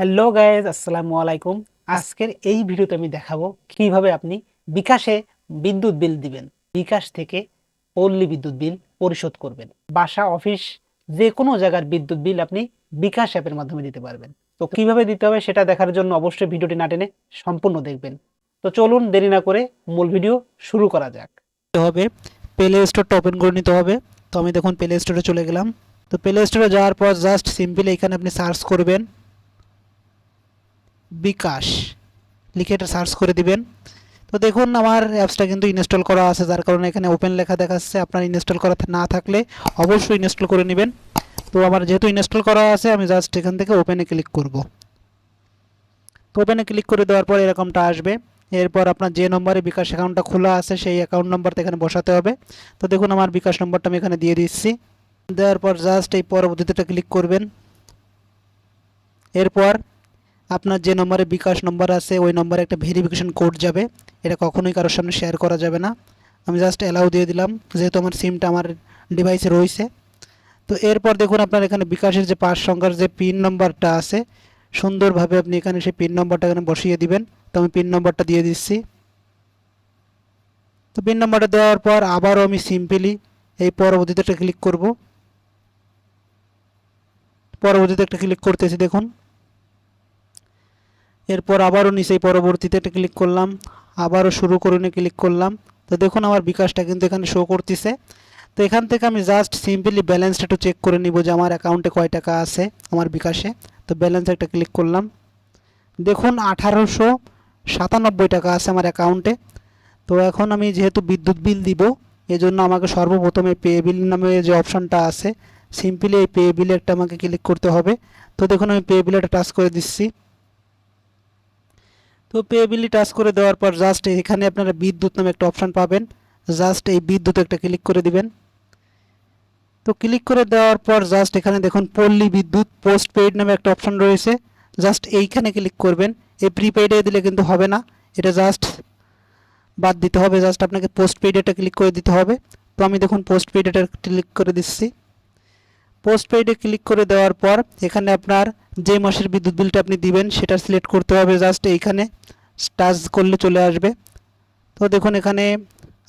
Hello guys আসসালামু আলাইকুম। আজকের এই ভিডিওতে আমি দেখাবো কীভাবে আপনি বিকাশে বিদ্যুৎ বিল দিবেন। বিকাশ থেকে পল্লী বিদ্যুৎ বিল পরিশোধ করবেন। বাসা, অফিস যে কোনো জায়গার বিদ্যুৎ বিল আপনি বিকাশ অ্যাপের মাধ্যমে দিতে পারবেন। তো কীভাবে দিতে হবে সেটা দেখার জন্য অবশ্যই ভিডিওটি না টেনে সম্পূর্ণ দেখবেন। তো চলুন দেরি না করে মূল ভিডিও শুরু করা যাক। হবে প্লে স্টোরটা ওপেন করে নিতে হবে। তো আমি দেখুন প্লে স্টোরে চলে গেলাম। তো প্লে স্টোরে যাওয়ার পর জাস্ট সিম্পলি এখানে আপনি সার্চ করবেন। বিকাশ। লিখে এটা সার্চ করে দিবেন। তো দেখুন, আমার অ্যাপসটা কিন্তু ইনস্টল করা আছে, যার কারণে এখানে ওপেন লেখা দেখাচ্ছে। আপনার ইনস্টল করা না থাকলে অবশ্যই ইনস্টল করে নেবেন। তো আমার যেহেতু ইনস্টল করা আছে, আমি জাস্ট এখান থেকে ওপেনে ক্লিক করব। তো ওপেনে ক্লিক করে দেওয়ার পর এরকমটা আসবে। এরপর আপনার যে নম্বরে বিকাশ অ্যাকাউন্টটা খোলা আছে, সেই অ্যাকাউন্ট নম্বরটা এখানে বসাতে হবে। তো দেখুন, আমার বিকাশ নম্বরটা আমি এখানে দিয়ে দিচ্ছি। দেওয়ার পর জাস্ট এই পরবর্তীতে ক্লিক করবেন। এরপর আপনার যে নম্বরে বিকাশ নম্বর আছে, ওই নম্বরে একটা ভেরিফিকেশন কোড যাবে। এটা কখনোই কারোর সামনে শেয়ার করা যাবে না। আমি জাস্ট অ্যালাউ দিয়ে দিলাম, যেহেতু আমার সিমটা আমার ডিভাইসে রয়েছে। তো এরপর দেখুন আপনার এখানে বিকাশের যে পাঁচ সংখ্যার যে পিন নম্বরটা আছে, সুন্দরভাবে আপনি এখানে সেই পিন নম্বরটা এখানে বসিয়ে দিবেন। তো আমি পিন নম্বরটা দিয়ে দিচ্ছি। তো পিন নম্বরটা দেওয়ার পর আবারও আমি সিম্পলি এই পরবর্তীতে একটা ক্লিক করব। পরবর্তীতে একটা ক্লিক করতেছি, দেখুন। এরপর আবারও নিচেই পরবর্তীতে ক্লিক করলাম, আবারও শুরু করুনে ক্লিক করলাম। তো দেখুন আমার বিকাশটা কিন্তু এখানে শো করতেছে। তো এখান থেকে আমি জাস্ট সিম্পলি ব্যালেন্সটা একটু চেক করে নিব যে আমার অ্যাকাউন্টে কয় টাকা আছে আমার বিকাশে। তো ব্যালেন্স একটা ক্লিক করলাম। দেখুন আঠারোশো সাতানব্বই টাকা আছে আমার অ্যাকাউন্টে তো এখন আমি যেহেতু বিদ্যুৎ বিল দিব, এজন্য আমাকে সর্বপ্রথমে পে বিল নামে যে অপশানটা আছে সিম্পলি এই পে বিলে একটা আমাকে ক্লিক করতে হবে। তো দেখুন আমি পে বিলে একটা টাচ করে দিচ্ছি। তো পে বিলি টাচ করে দেওয়ার পর জাস্ট এখানে আপনারা বিদ্যুৎ নামে একটা অপশান পাবেন। জাস্ট এই বিদ্যুৎ একটা ক্লিক করে দিবেন। তো ক্লিক করে দেওয়ার পর জাস্ট এখানে দেখুন পল্লী বিদ্যুৎ পোস্ট পেইড নামে একটা অপশান রয়েছে। জাস্ট এইখানে ক্লিক করবেন। এই প্রিপেইডে দিলে কিন্তু হবে না। এটা জাস্ট বাদ দিতে হবে। জাস্ট আপনাকে পোস্ট পেইড এটা ক্লিক করে দিতে হবে। তো আমি দেখুন পোস্ট পেইড এটা ক্লিক করে দিচ্ছি। পোস্ট পেইডে ক্লিক করে দেওয়ার পর এখানে আপনার যে মাসের বিদ্যুৎ বিলটা আপনি দিবেন সেটা সিলেক্ট করতে হবে জাস্ট এইখানে টাচ করলে চলে আসবে। তো দেখুন এখানে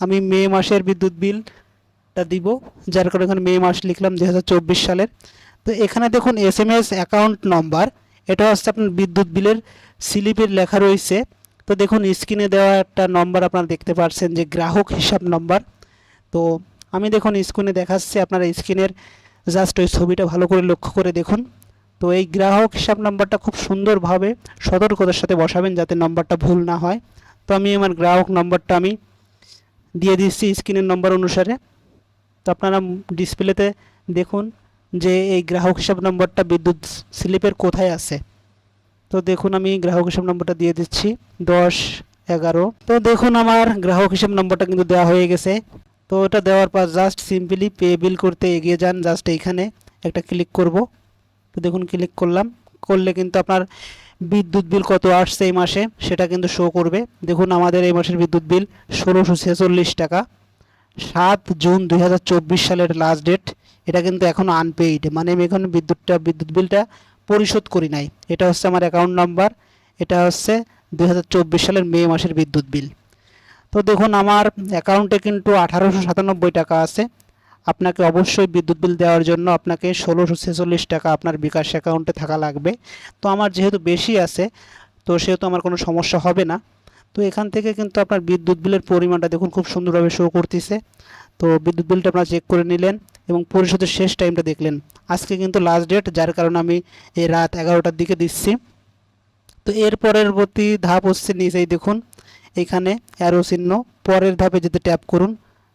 আমি মে মাসের বিদ্যুৎ বিলটা দিব, যার কারণে এখানে মে মাস লিখলাম দু হাজার চব্বিশ সালের। তো এখানে দেখুন S M S account number এটা হচ্ছে আপনার বিদ্যুৎ বিলের স্লিপের লেখা রয়েছে। তো দেখুন স্ক্রিনে দেওয়া একটা নম্বর আপনারা দেখতে পাচ্ছেন যে গ্রাহক হিসাব নম্বর তো আমি দেখুন স্ক্রিনে দেখাচ্ছি, আপনারা স্ক্রিনের জাস্ট ওই ছবিটা ভালো করে লক্ষ্য করে দেখুন। তো এই গ্রাহক হিসাব নাম্বারটা খুব সুন্দরভাবে সতর্কতার সাথে বসাবেন যাতে নম্বরটা ভুল না হয়। তো আমি আমার গ্রাহক নম্বরটা আমি দিয়ে দিচ্ছি স্ক্রিনের নম্বর অনুসারে। তো আপনারা ডিসপ্লেতে দেখুন যে এই গ্রাহক হিসাব নম্বরটা বিদ্যুৎ স্লিপের কোথায় আছে। তো দেখুন আমি গ্রাহক হিসাব নম্বরটা দিয়ে দিচ্ছি, দশ, এগারো। তো দেখুন আমার গ্রাহক হিসাব নম্বরটা কিন্তু দেওয়া হয়ে গেছে। তো ওটা দেওয়ার পর জাস্ট সিম্পলি পে বিল করতে এগিয়ে যান, জাস্ট এইখানে একটা ক্লিক করব। দেখুন ক্লিক করলাম। করলে কিন্তু আপনার বিদ্যুৎ বিল কত আসছে এই মাসে, সেটা কিন্তু শো করবে। দেখুন আমাদের এই মাসের বিদ্যুৎ বিল ষোলোশো ছেচল্লিশ টাকা। সাত জুন দু হাজার চব্বিশ সালের লাস্ট ডেট এটা কিন্তু এখনও আনপেইড মানে আমি এখন বিদ্যুৎটা, বিদ্যুৎ বিলটা পরিশোধ করি নাই। এটা হচ্ছে আমার অ্যাকাউন্ট নাম্বার এটা হচ্ছে দু হাজার চব্বিশ সালের মে মাসের বিদ্যুৎ বিল তো দেখুন আমার অ্যাকাউন্টে কিন্তু আঠারোশো সাতানব্বই টাকা আছে। আপনাকে অবশ্যই বিদ্যুৎ বিল দেওয়ার জন্য আপনাকে ষোলোশো ছেচল্লিশ টাকা আপনার বিকাশ অ্যাকাউন্টে থাকা লাগবে। তো আমার যেহেতু বেশি আছে, তো সেহেতু আমার কোনো সমস্যা হবে না। তো এখান থেকে কিন্তু আপনার বিদ্যুৎ বিলের পরিমাণটা দেখুন খুব সুন্দরভাবে শো করতেছে। তো বিদ্যুৎ বিলটা আপনারা চেক করে নিলেন এবং পরিশোধের শেষ টাইমটা দেখলেন। আজকে কিন্তু লাস্ট ডেট যার কারণে আমি এই রাত এগারোটার দিকে দিচ্ছি। তো এর পরবর্তী ধাপ হচ্ছে নিজেই দেখুন। এখানে অ্যারো চিহ্ন, পরের ধাপে যেতে ট্যাপ করুন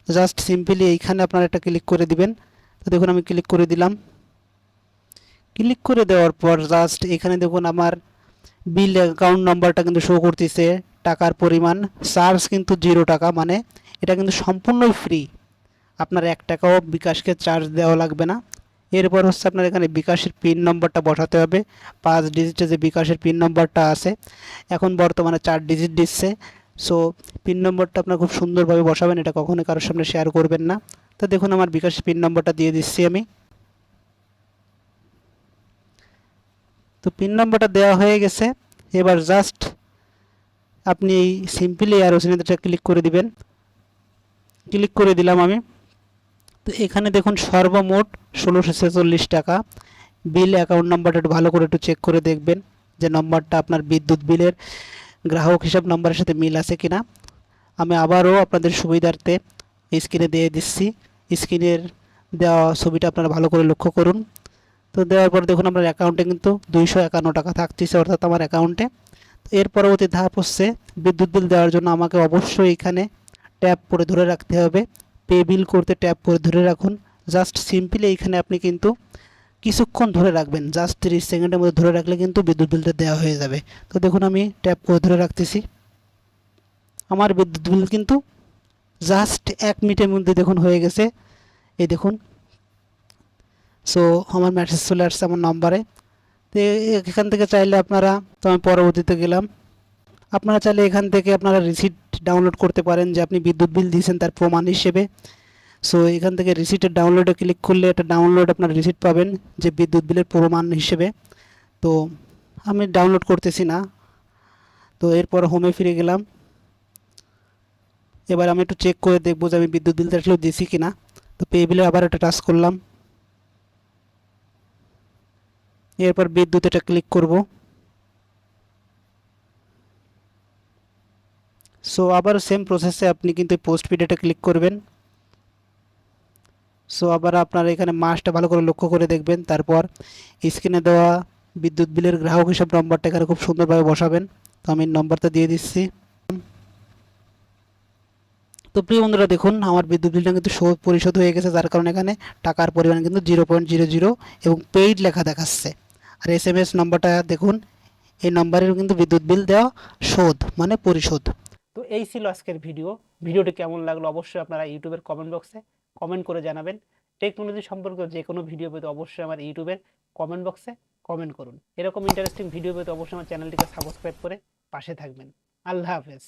জাস্ট সিম্পলি এইখানে আপনারা একটা ক্লিক করে দিবেন। তো দেখুন আমি ক্লিক করে দিলাম। ক্লিক করে দেওয়ার পর জাস্ট এখানে দেখুন আমার বিল অ্যাকাউন্ট নাম্বারটা কিন্তু শো করতেছে। টাকার পরিমাণ। চার্জ কিন্তু জিরো টাকা মানে এটা কিন্তু সম্পূর্ণই ফ্রি আপনার এক টাকাও বিকাশকে চার্জ দেওয়া লাগবে না। এরপর হচ্ছে আপনার এখানে বিকাশের পিন নম্বরটা বসাতে হবে। পাঁচ ডিজিটের যে বিকাশের পিন নম্বরটা আছে, এখন বর্তমানে চার ডিজিট দিচ্ছে। সো পিন নম্বরটা আপনার খুব সুন্দরভাবে বসাবেন, এটা কখনোই কারোর সামনে শেয়ার করবেন না। তো দেখুন আমার বিকাশের পিন নম্বরটা দিয়ে দিচ্ছি আমি। তো পিন নম্বরটা দেওয়া হয়ে গেছে। এবার জাস্ট আপনি এই সিম্পলি অ্যারো চিহ্নটা ক্লিক করে দিবেন। ক্লিক করে দিলাম আমি। তো এখানে দেখুন সর্বমোট ষোলোশো ছেচল্লিশ টাকা। বিল অ্যাকাউন্ট নাম্বারটা একটু ভালো করে একটু চেক করে দেখবেন যে নম্বরটা আপনার বিদ্যুৎ বিলের গ্রাহক হিসাব নম্বরের সাথে মিল আছে কিনা? আমি আবারও আপনাদের সুবিধার্থে স্ক্রিনে দিয়ে দিচ্ছি। স্ক্রিনের দেওয়া ছবিটা আপনারা ভালো করে লক্ষ্য করুন। তো দেওয়ার পর দেখুন আপনার অ্যাকাউন্টে কিন্তু দুইশো একান্ন টাকা থাকতেছে অর্থাৎ আমার অ্যাকাউন্টে এর পরবর্তী ধাপ হচ্ছে বিদ্যুৎ বিল দেওয়ার জন্য আমাকে অবশ্যই এখানে ট্যাপ করে ধরে রাখতে হবে। পে বিল করতে ট্যাপ করে ধরে রাখুন। জাস্ট সিম্পলি এইখানে আপনি কিন্তু কিছুক্ষণ ধরে রাখবেন। জাস্ট তিরিশ সেকেন্ডের মধ্যে ধরে রাখলে কিন্তু বিদ্যুৎ বিলটা দেওয়া হয়ে যাবে। তো দেখুন, আমি ট্যাপ করে ধরে রাখতেছি। আমার বিদ্যুৎ বিল কিন্তু জাস্ট এক মিনিটের মধ্যে দেখুন হয়ে গেছে। এই দেখুন। সো আমার মেসেজ চলে আসছে আমার নম্বরে তো এখান থেকে চাইলে আপনারা, তো আমি পরবর্তীতে গেলাম। আপনারা চাইলে এখান থেকে আপনারা রিসিট ডাউনলোড করতে পারেন যে আপনি বিদ্যুৎ বিল দিয়েছেন তার প্রমাণ হিসেবে। সো এখান থেকে রিসিটের ডাউনলোডে ক্লিক করলে একটা ডাউনলোড আপনার রিসিট পাবেন, যে বিদ্যুৎ বিলের প্রমাণ হিসেবে। তো, আমি ডাউনলোড করতেছি না। তো, এরপর হোমে ফিরে গেলাম। এবার আমি একটু চেক করে দেখব যে আমি বিদ্যুৎ বিলটা আসলে দিছি কি না তো পে বিলে আবার একটা টাচ করলাম। এরপর বিদ্যুৎ এটা ক্লিক করব। সো আবার সেম প্রসেসে আপনি কিন্তু পোস্ট পেড এটা ক্লিক করবেন। সো আবার আপনার এখানে মাসটা ভালো করে লক্ষ্য করে দেখবেন। তারপর স্ক্রিনে দেওয়া বিদ্যুৎ বিলের গ্রাহক হিসাব নম্বরটা এখানে খুব সুন্দরভাবে বসাবেন। তো আমি নম্বরটা দিয়ে দিচ্ছি। তো প্রিয় বন্ধুরা, দেখুন, আমার বিদ্যুৎ বিলটা কিন্তু শোধ পরিশোধ হয়ে গেছে। যার কারণে এখানে টাকার পরিমাণ কিন্তু জিরো পয়েন্ট জিরো জিরো এবং পেইড লেখা দেখাচ্ছে। আর এস এম এস নম্বরটা দেখুন, এই নম্বরের কিন্তু বিদ্যুৎ বিল দেওয়া শোধ মানে পরিশোধ। তো এই ছিল আজকের ভিডিও। ভিডিওটি কেমন লাগল অবশ্যই আপনারা ইউটিউবের কমেন্ট বক্সে কমেন্ট করে জানাবেন। টেকনোলজি সম্পর্কে যে কোনো ভিডিও পেতে অবশ্যই আমার ইউটিউবের কমেন্ট বক্সে কমেন্ট করুন। এরকম ইন্টারেস্টিং ভিডিও পেতে অবশ্যই আমার চ্যানেলটিকে সাবস্ক্রাইব করে পাশে থাকবেন। আল্লাহ হাফেজ।